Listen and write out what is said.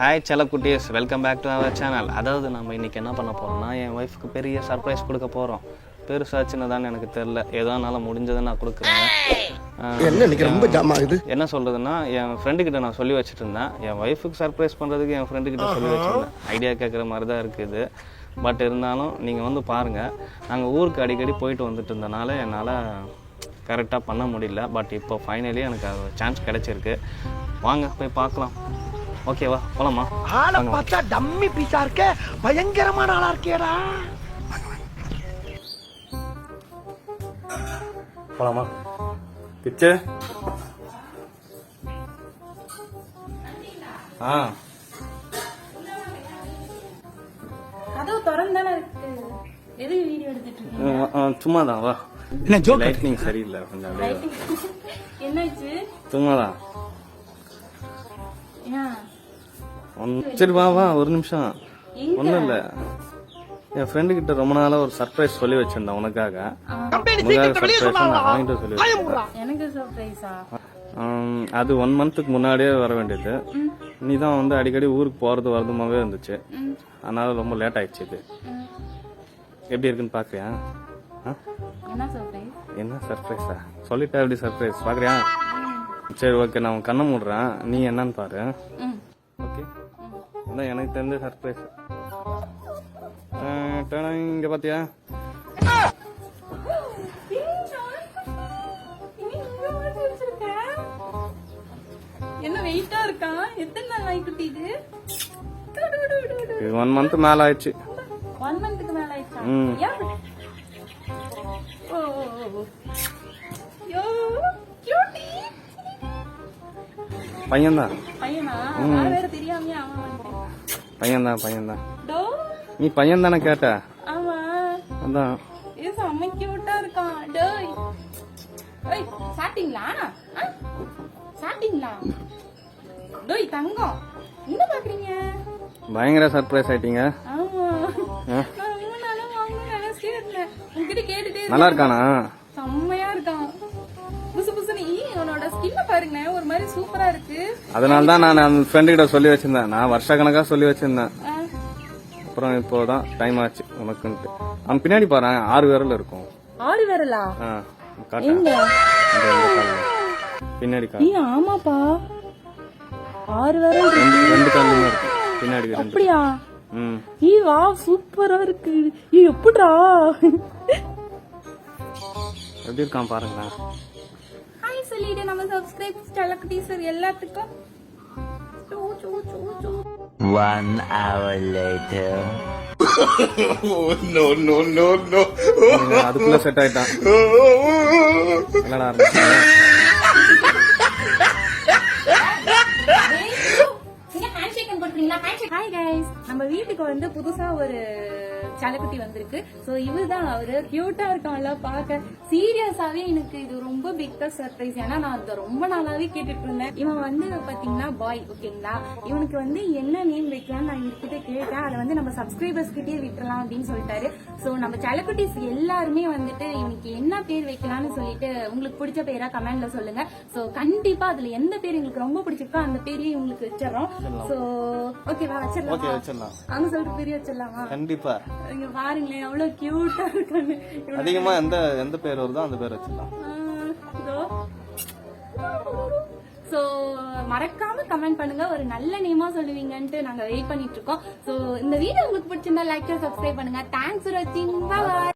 Hi செல்லக்குட்டீஸ். Welcome back to our channel அதாவது நம்ம இன்னைக்கு என்ன பண்ண போறோம்னா என் ஒய்ஃப்க்கு பெரிய சர்ப்ரைஸ் கொடுக்க போகிறோம் பெருசா சின்னதான்னு எனக்கு தெரில ஏதோ என்னால் முடிஞ்சதை நான் கொடுக்குறேன். என்ன சொல்கிறதுன்னா என் ஃப்ரெண்டு கிட்ட நான் சொல்லி வச்சுட்டு இருந்தேன் என் ஒய்ஃபுக்கு சர்ப்ரைஸ் பண்ணுறதுக்கு என் ஃப்ரெண்டு கிட்ட சொல்லி வச்சுருந்தேன். ஐடியா கேட்குற மாதிரி தான் இருக்குது பட் இருந்தாலும் நீங்கள் வந்து பாருங்கள் நாங்கள் ஊருக்கு அடிக்கடி போயிட்டு வந்துட்டு இருந்தனால என்னால் கரெக்டாக பண்ண முடியல. பட் இப்போ ஃபைனலி எனக்கு சான்ஸ் கிடைச்சிருக்கு. வாங்க போய் பார்க்கலாம். ஓகேவா போலாமா ஆளை பார்த்தா டம்மி பீஸா இருக்க? பயங்கரமான ஆளா இருக்கேடா போலாமா? பிச்சு. ஆ. கதவு திறந்தானே இருக்கு. எது வீடியோ எடுத்துட்டு இருக்கீங்க? சும்மா தான் வா. என்ன ஜோக்? லைட்னிங் சரியில்லை கொஞ்சம் அப்படியே என்னாச்சு? சும்மா தான் ஏன் சரி வா வா ஒரு நிமிஷம்? ஒன்றும் இல்லை. என் ஃப்ரெண்டு கிட்ட ரொம்ப நாளா ஒரு சர்ப்ரைஸ் சொல்லி வச்சிருந்தேன் உனக்காக. கம்பெனி உனக்காக சர்ப்ரைஸ் நான் வாங்கிட்டு சொல்லி வச்சிருந்தேன். அது ஒன் மந்த்துக்கு முன்னாடியே வர வேண்டியது. நீ தான் வந்து அடிக்கடி ஊருக்கு போறது வரதுமாவே இருந்துச்சு. அதனால ரொம்ப லேட் ஆயிடுச்சு இது. எப்படி இருக்குன்னு பாக்குறியா? ஆ? என்ன சர்ப்ரைஸ் சொல்லிட்டா எப்படி சர்ப்ரைஸ் பாக்குறியா? சரி ஓகே நான் உன் கண்ணை மூடுறேன். நீ என்னன்னு பாரு. இதான் எனக்கு தெரிஞ்ச சர்ப்ரைஸ் இங்க பாத்தியா? என்ன வெயிட்டா இருக்கா? எத்தனை நாள் நாய்க்குட்டி இது? இது ஒன் மந்த் மேல ஆயிடுச்சு. ஒன் மந்த்துக்கு மேல ஆயிடுச்சா? ஓ. யோ கியூட்டி பையனா? அவன் வந்துட்டேன் பையன்தான் பையன்தான். டோ. நீ பையன் தானே கேட்ட அதான். செம்ம கியூட்டா இருக்கான். டேய். ஏய் சாப்பிட்டீங்களா? சாப்பிட்டீங்களா? டேய் தங்கம். என்ன பாக்குறீங்க? பயங்கர சர்ப்ரைஸ் ஆயிட்டீங்க. ஆமா. ஆ? நான் ஸ்கின்ன பாருங்க ஒரு மாதிரி சூப்பரா இருக்கு. அதனால தான் நான் அந்த ஃப்ரெண்டு கிட்ட சொல்லி வச்சிருந்தேன். நான் வருஷ கணக்கா சொல்லி வச்சிருந்தேன். அப்புறம் இப்போதான் டைம் ஆச்சு உனக்குன்ட்டு. அவன் பின்னாடி பாரு ஆறு விரல் இருக்கும். ஆறு விரலா. பின்னாடி ஆமாப்பா? ஆறு விரல் இருக்கு. ரெண்டு காலுமே இருக்கும். பின்னாடி அப்படியா? ம். ஈ வா சூப்பரா இருக்கு. ஈ எப்படிடா? எப்படி இருக்கான் பாருங்களேன். சொல்லிட்டு நம்ம சப்ஸ்கிரைப் ஸ்டெலக் டீசர் எல்லாத்துக்கும். One hour later. இவன் அதுக்குள்ள செட் ஆயிட்டான். என்னடா ஆரம்பிச்சாங்க ஹாய் கைஸ் நம்ம வீட்டுக்கு வந்து புதுசா ஒரு சலக்குட்டி வந்திருக்கு. சோ இவர்தான் அவரு. கியூட்டா இருக்கான்ல பார்க்க சீரியஸாவே எனக்கு இது ரொம்ப பிக்கஸ்ட் சர்ப்ரைஸ் ஏன்னா நான் அதை ரொம்ப நாளாவே கேட்டுட்டு இருந்தேன் இவன் வந்து பாத்தீங்கன்னா பாய் ஓகேங்களா இவனுக்கு வந்து என்ன நேம் வைக்கலாம்னு நான் இவர்கிட்ட கேட்டேன். அதை வந்து நம்ம சப்ஸ்கிரைபர்ஸ் கிட்டே விட்டுறலாம் அப்படின்னு சொல்லிட்டாரு. சோ நம்ம சலக்குட்டிஸ் எல்லாருமே வந்துட்டு இவனுக்கு என்ன பேர் வைக்கலாம்னு சொல்லிட்டு உங்களுக்கு பிடிச்ச பேரா கமெண்ட்ல சொல்லுங்க. சோ கண்டிப்பா அதுல எந்த பேர் எங்களுக்கு ரொம்ப பிடிச்சிருக்கோ அந்த பேரையே உங்களுக்கு வச்சிடறோம். சோ ஓகேவா ஓகே வச்சிடலாம். அவங்க சொல்ற பேரே வச்சிடலாமா? கண்டிப்பா. இங்க பாருங்களேன் எவ்வளவு கியூட்டா இவனோட- அதிகமா எந்த எந்த பேர் வருதோ அந்த பேர் வச்சிடலாம். சோ மறக்காம கமெண்ட் பண்ணுங்க. ஒரு நல்ல நேமா சொல்லுவீங்கன்ட்டு நாங்க வெயிட் பண்ணிட்டு இருக்கோம். சோ இந்த வீடியோ உங்களுக்கு பிடிச்சிருந்தா லைக் சப்ஸ்கிரைப் பண்ணுங்க. தேங்க்ஸ் ஃபார் வாட்சிங் பாய்